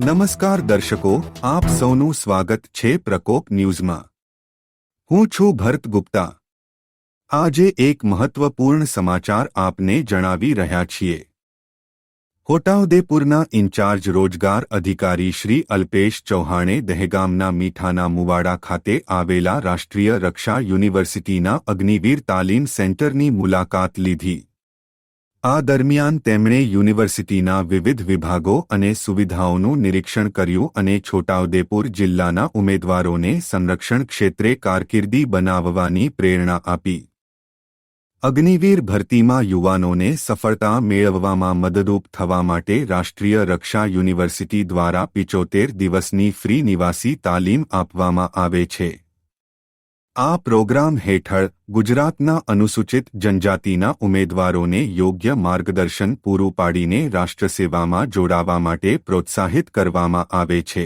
નમસ્કાર દર્શકો, આપ સૌનું સ્વાગત છે પ્રકોપ ન્યૂઝમાં. હું છું ભરત ગુપ્તા. આજે એક મહત્વપૂર્ણ સમાચાર આપને જણાવી રહ્યા છીએ. હોટાઉદેપુરના ઇન્ચાર્જ રોજગાર અધિકારી શ્રી અલ્પેશ ચૌહાણે દહેગામના મીઠાના મુવાડા ખાતે આવેલા રાષ્ટ્રીય રક્ષા યુનિવર્સિટીના અગ્નિવીર તાલીમ સેન્ટરની મુલાકાત લીધી. આ દરમિયાન તેમણે યુનિવર્સિટીના વિવિધ વિભાગો અને સુવિધાઓનું નિરીક્ષણ કર્યું અને છોટાઉદેપુર જિલ્લાના ઉમેદવારોને સંરક્ષણ ક્ષેત્રે કારકિર્દી બનાવવાની પ્રેરણા આપી. અગ્નિવીર ભરતીમાં યુવાનોને સફળતા મેળવવામાં મદદરૂપ થવા માટે રાષ્ટ્રીય રક્ષા યુનિવર્સિટી દ્વારા પિચોતેર દિવસની ફ્રી નિવાસી તાલીમ આપવામાં આવે છે. આ પ્રોગ્રામ હેઠળ ગુજરાતના અનુસૂચિત જનજાતિના ઉમેદવારોને યોગ્ય માર્ગદર્શન પૂરું પાડીને રાષ્ટ્રસેવામાં જોડાવા માટે પ્રોત્સાહિત કરવામાં આવે છે.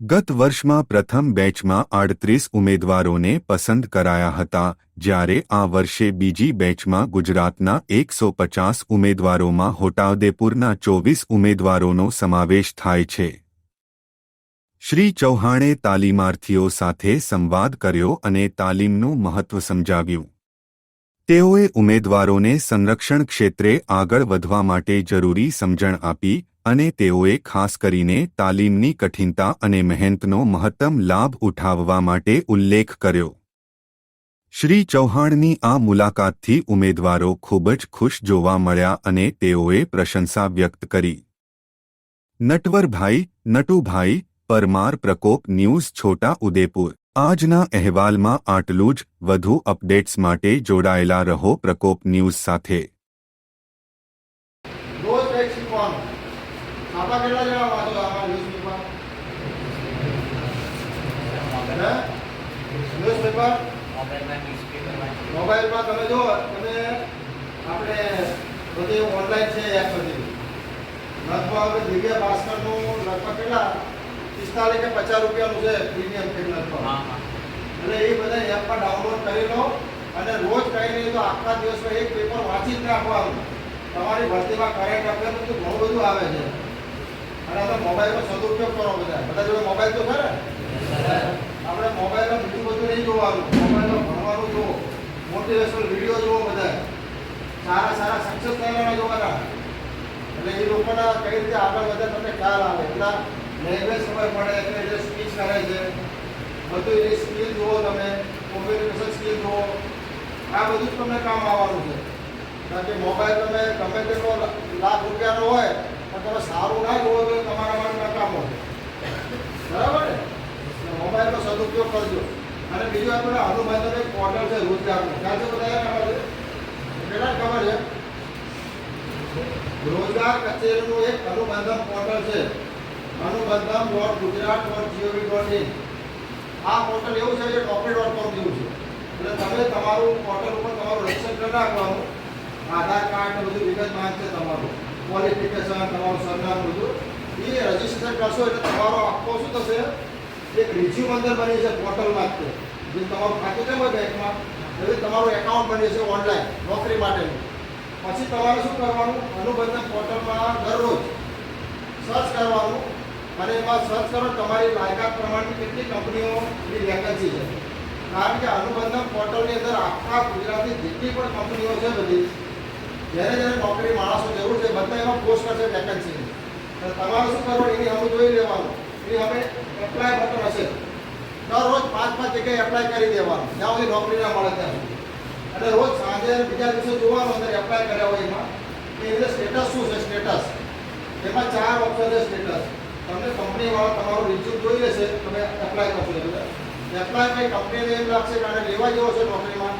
ગત વર્ષમાં પ્રથમ બેચમાં આડત્રીસ ઉમેદવારોને પસંદ કરાયા હતા, જ્યારે આ વર્ષે બીજી બેચમાં ગુજરાતના એકસો પચાસ ઉમેદવારોમાં છોટાઉદેપુરના ચોવીસ ઉમેદવારોનો સમાવેશ થાય છે. શ્રી ચૌહાણે તાલીમાર્થીઓ સાથે સંવાદ કર્યો અને તાલીમનું મહત્વ સમજાવ્યું. તેઓએ ઉમેદવારોને સંરક્ષણ ક્ષેત્રે આગળ વધવા માટે જરૂરી સમજણ આપી અને તેઓએ ખાસ કરીને તાલીમની કઠિનતા અને મહેનતનો મહત્તમ લાભ ઉઠાવવા માટે ઉલ્લેખ કર્યો. શ્રી ચૌહાણની આ મુલાકાતથી ઉમેદવારો ખૂબ જ ખુશ જોવા મળ્યા અને તેઓએ પ્રશંસા વ્યક્ત કરી. નટવરભાઈ, નટુભાઈ પરમાર પ્રકોપ ન્યૂઝ છોટા ઉદેપુર આજના અહેવાલમાં આટલું જ વધુ અપડેટ્સ માટે જોડાયેલા રહો પ્રકોપ ન્યૂઝ સાથે રોજ કંઈક શીખવાનું આપણા કેટલા જણા વાંચો આમાં ન્યૂઝપેપર ન્યૂઝપેપર મોબાઈલમાં તમે જો તમે આપણે બધી ઓનલાઈન છે એપ બધી લગભગ દિવ્ય ભાસ્કરનું લગભગ કેટલા પિસ્તાલીસ કે પચાસ રૂપિયાનું છે પ્રીમિયમ ફીડ લગભગ એટલે એ બધા એપમાં ડાઉનલોડ કરી લો અને રોજ કંઈ નહીં તો આખા દિવસમાં એક પેપર વાંચી જ રાખવાનું. તમારી ભરતીમાં કરંટ અફેર બધું ઘણું બધું આવે છે. અને આપણે મોબાઈલનો સદુપયોગ કરો બધા. બધા જોડે મોબાઈલ તો ખરે આપણે મોબાઈલમાં બીજું બધું નહીં જોવાનું. મોબાઈલમાં ભણવાનું જુઓ. મોટિવેશનલ વીડિયો જુઓ બધા સારા સારા સક્સેસ થયેલા જોવાના. એટલે એ લોકોના કઈ રીતે આગળ વધે તમને ખ્યાલ આવે. એટલા લેંગ્વેજ સમય પડે એટલે જે સ્પીચ કરે છે, બધું એની સ્કિલ જુઓ તમે, કોમ્યુનિકેશન સ્કિલ જુઓ, આ બધું જ તમને કામ આવવાનું છે. કારણ કે મોબાઈલ તમે, ગમે તેટલો લાખ રૂપિયાનો હોય, પણ તમે સારું ના જુઓ તો તમારા માટે નકામો છે. બરાબર ને? મોબાઈલનો સદુપયોગ કરજો. અને બીજું આપણે અનુબંધન એક પોર્ટલ છે, રોજગારનું. ક્યાં છે બધા કેટલા ખબર છે? રોજગાર કચેરીનું એક અનુબંધન પોર્ટલ છે. Anubandham dot Gujarat dot GOV dot in. આ પોર્ટલ એવું છે જે નોકરી ડોટ કોમ જેવું છે. એટલે તમે તમારું પોર્ટલ ઉપર તમારું રજિસ્ટર કરી નાખવાનું. આધાર કાર્ડ બધું વિગત માંગશે તમારું. ક્વોલિફિકેશન તમારું સરનામું બધું. એ રજીસ્ટ્રેશન કરશો એટલે તમારો આખો શું થશે? એક રિઝ્યુમ અંદર બની છે પોર્ટલમાં જ જે તમારું ખાતું છે બેંકમાં એવી તમારું એકાઉન્ટ બની છે ઓનલાઈન નોકરી માટેનું. પછી તમારે શું કરવાનું? અનુબંધન પોર્ટલમાં દરરોજ સર્ચ કરવાનું. અને એમાં સર્ચ કરો તમારી લાયકાત પ્રમાણની કેટલી કંપનીઓની વેકન્સી છે. કારણ કે અનુબંધન પોર્ટલની અંદર આખા ગુજરાતની જેટલી પણ કંપનીઓ છે બધી, જ્યારે જ્યારે નોકરી માણસો જરૂર છે, બધા એમાં પોસ્ટ કરશે વેકન્સી તમારે શું કરવાનું? એની અમે જોઈ લેવાનું. એની અમે એપ્લાય બટન હશે. દરરોજ પાંચ પાંચ જગ્યાએ એપ્લાય કરી દેવાનું. જ્યાં સુધી નોકરી ના મળે ત્યાં સુધી. અને રોજ સાંજે બીજા દિવસે જોવાનું અંદર એપ્લાય કર્યા હોય એમાં, કે એનું સ્ટેટસ શું છે સ્ટેટસ એમાં ચાર ઓપ્શન છે સ્ટેટસ કંપનીવાળા તમારું રિઝ્યુમ જોઈ લેશે, તમે એપ્લાય કરશો. એટલે એપ્લાય કંઈ કંપનીને એમ લાગશે કે લેવા જેવો છે નોકરીમાં